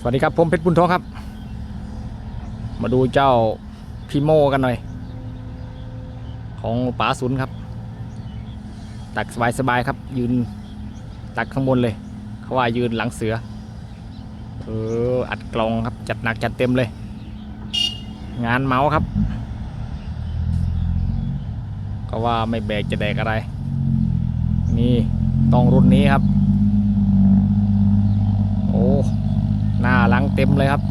สวัสดีครับผมเพชรบุญทองครับ มาดูเจ้าพีโมกันหน่อย ของป๋าสุนครับ ตักสบายๆครับ ยืนตักข้างบนเลย เขาว่ายืนหลังเสือเอออัดกลองครับจัดหนักจัดเต็มเลย งานเมาส์ครับ ก็ว่าไม่แบกจะแดกอะไร นี่ต้องรุ่นนี้ครับ โอ้ หน้าหลังเต็มเลยครับ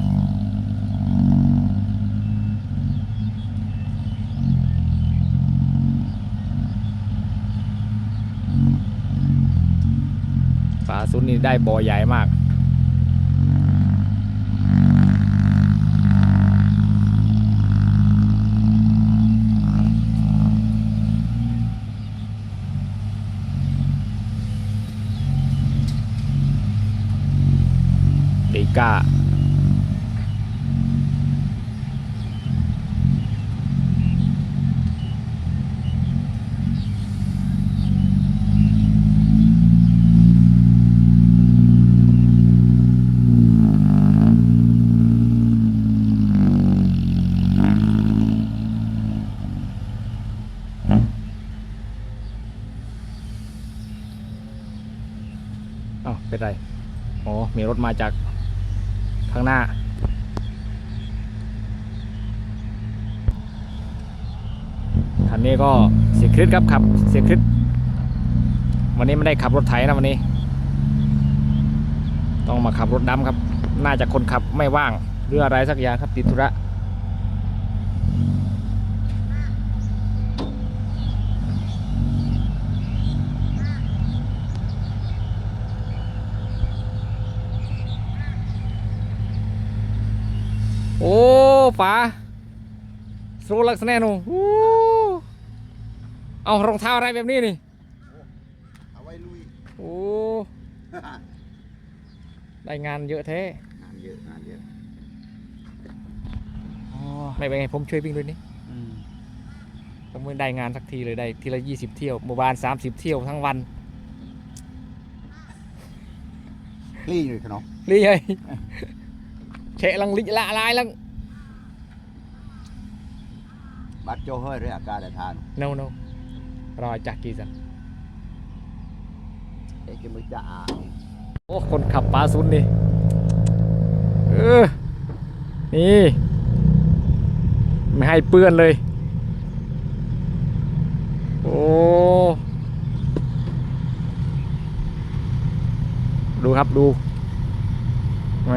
ฝาซุนนี่ได้บ่อใหญ่มาก ก้าอ้าวเป็นไร อ๋อ มีรถมาจาก ข้างหน้า คันนี้ก็เสียคลิปครับขับเสียคลิปวันนี้ไม่ได้ขับรถไถนะวันนี้ ต้องมาขับรถดำครับ น่าจะคนขับไม่ว่างหรืออะไรสักอย่างครับติดธุระ โอ้ ป๋าสโลลักษณะนูโอ้เอารองเท้าอะไรแบบนี้นี่เอาไว้ลุยโอ้ได้งานเยอะแท้งานเยอะงานเยอะไม่เป็นไงผมช่วยวิ่งด้วยนี่ผมไม่ได้งานสักทีเลยได้ทีละยี่สิบเที่ยวเมื่อวานสามสิบเที่ยวทั้งวันกลี้อยู่ขนมรีไงเฉะลังลิละลายลัง บัดโจเฮ้ยเรื่องอาการแต่ทาน no no รอจากกี่สันเอ็กซ์มึงจะอ่านโอ้ คนขับปลาซุนนี่เออนี่ ไม่ให้เปื้อนเลย โอ้ ดูครับดูแหม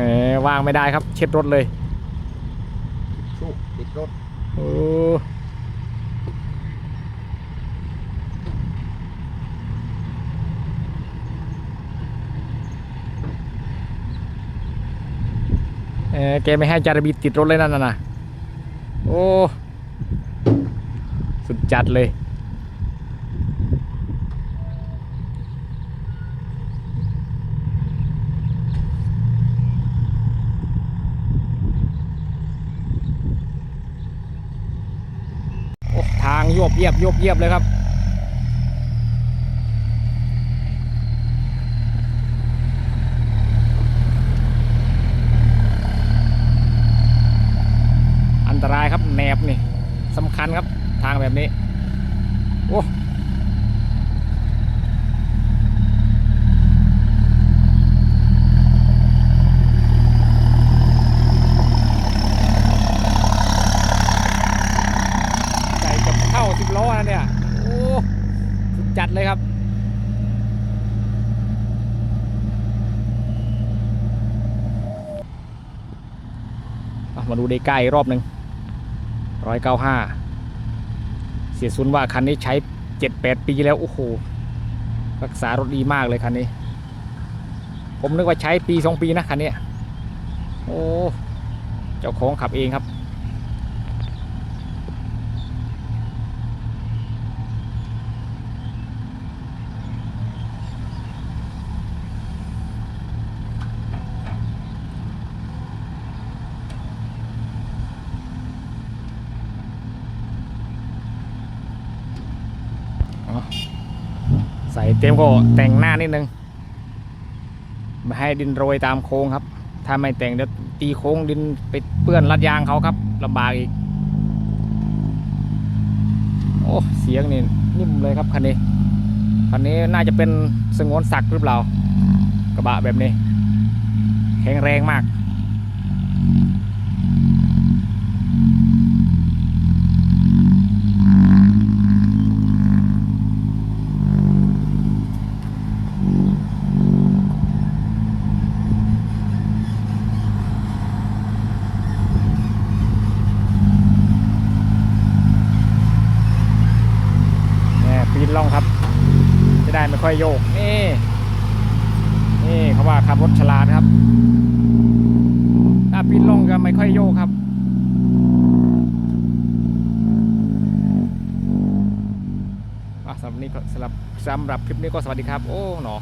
วางไม่ได้ครับ เช็ดรถเลยชุกติดรถโอ้ อแกไม่ให้จารบีติดรถเลยนั่นน่ะโอ้ สุดจัดเลยโอ้ทางโยบเยียบยบเยียบเลยครับ อันตราย ครับแหนบนี่สำคัญครับทางแบบนี้ โอ้ใส่กับเข้าสิบล้อนะเนี่ย โอ้สุดจัดเลยครับมาดูได้ใกล้รอบหนึ่ง ร้อยเก้าห้าเสียซุนว่าคันนี้ใช้เจ็ดแปดปีแล้ว โอ้โห รักษารถดีมากเลยคันนี้ ผมนึกว่าใช้ปีสองปีนะคันนี้ โอ้ เจ้าของขับเองครับ ใส่เต็มก็แต่งหน้านิดนึงไม่ให้ดินโรยตามโค้งครับ ถ้าไม่แต่งเดี๋ยวตีโค้งดินไปเปื้อนลัดยางเขาครับลำบากอีก โอ้เสียงนี่นิ่มเลยครับคันนี้คันนี้น่าจะเป็นสงวนศักดิ์หรือเปล่า กระบะแบบนี้ แข็งแรงมาก ล่องครับ จะได้ไม่ค่อยโยก นี่ นี่เขาว่าขับรถฉลาดครับ ถ้าปีนล่องก็ไม่ค่อยโยกครับอะสำหรับนี้ก็สำหรับสำหรับคลิปนี้ก็สวัสดีครับ โอ้หนอ